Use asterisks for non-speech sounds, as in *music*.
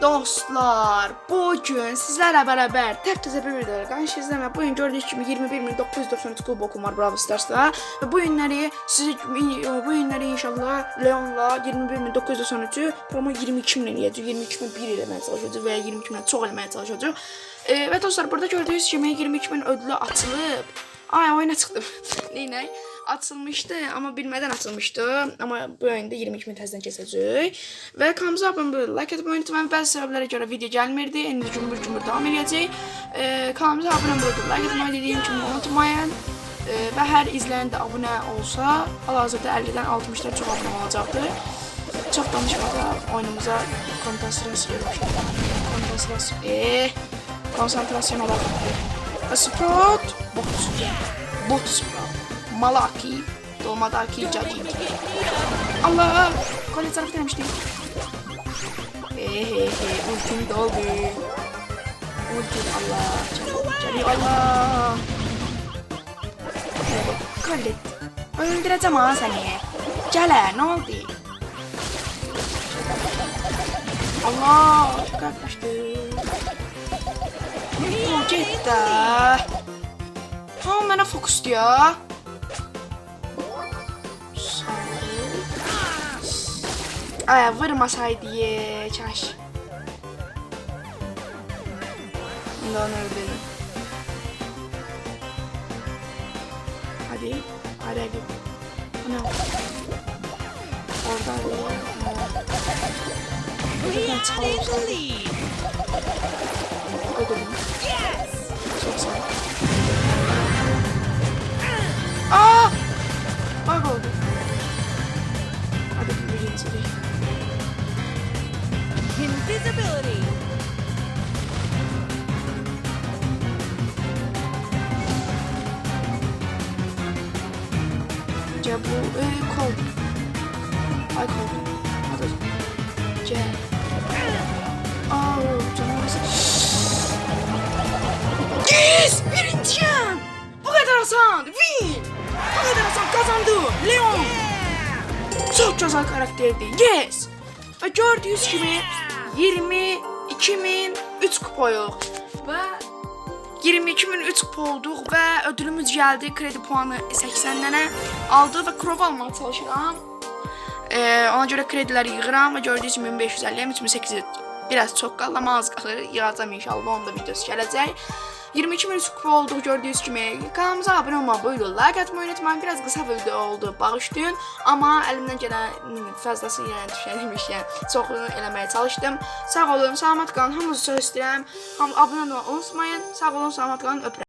dostlar, bugün sizlerle beraber tek təzə bir videoda qarşınızdayım. və Bugün gördüyünüz kimi 21993 klub okum var Brawl Stars'da. Ve bu günləri sizi bu günləri inşallah Leon'la 21993'ü promo 22 min eləyəcək, 22 min 1 eləməyə çalışacaq və ya 22 min çox eləməyə çalışacaq. E, və dostlar, burada gördüyünüz kimi 22 min ödülü açılıb. Ay oyuna çıxdım. *laughs* Neynək? Açılmışdı ama bilmeden açılmıştı. Ama bu oyunda 22 min təzədən keçəcək. Və kanalımıza abunə olmayı, like etmeyi unutmayın. Bəzi səbəblərə görə video gəlmirdi. İndi cümbür cümbür davam edəcək. E, kanalımıza abunə olmayı, like etmeyi dediyim kimi unutmayın. E, və hər izləyən də abunə olsa, hal-hazırda 50-dən 60-dan çox abunə olacaqdır. Çox danışmadan oyunumuza konsantrasiya konsantrasiya eee konsantrasyon olabilir. Sprout, bot, bot Sprout, Malaki, Dolmadaki, Cacing. Allah, gol tarafı demiştim. Ehehe, ultim doldu. Ultim Allah, cari Allah. Gol Öldüreceğim ha seni. Gel ne oldu? Allah, çok yaklaştı. Get da. Ha, mənə fokus diyor. Sağ ol. Ay, vurmasaydı ye, çaş. Bundan öldüm. Hadi, hadi hadi. Bu ne? Orada Buradan çalacağım. Öldürdüm. Çok sağ ol. intensity. Invisibility! جابوا كوب ايكون هذا جاب اوه Yes! Birinci yan! Bu kadar asan! Win! Bu kadar asan kazandı! Leon! Çok güzel karakterdi. Yes! Ve gördüğünüz gibi 22.003 kupayıq. Və 22.003 kupa olduq və ödülümüz gəldi. Kredi puanı 80-dənə aldı və krov almağa çalışıram. Ee, ona görə kredilər yığıram və gördüyünüz kimi 1550-yə 3800 biraz çox qalır, amma az qalır. Yığacam inşallah, onun da videosu gələcək. 22 min kupa olduq gördüyünüz kimi. Kanalımıza abunə olmağı, buyurun, like atmayı unutmayın. Biraz qısa video oldu, bağışlayın. Amma əlimdən gələn hmm, fazlası yenə düşənmişkən çoxunu eləməyə çalışdım. Sağ olun, salamat qalın. Hamınızı çox istəyirəm. Ham abunə olmağı unutmayın. Sağ olun, salamat qalın. Öpürəm.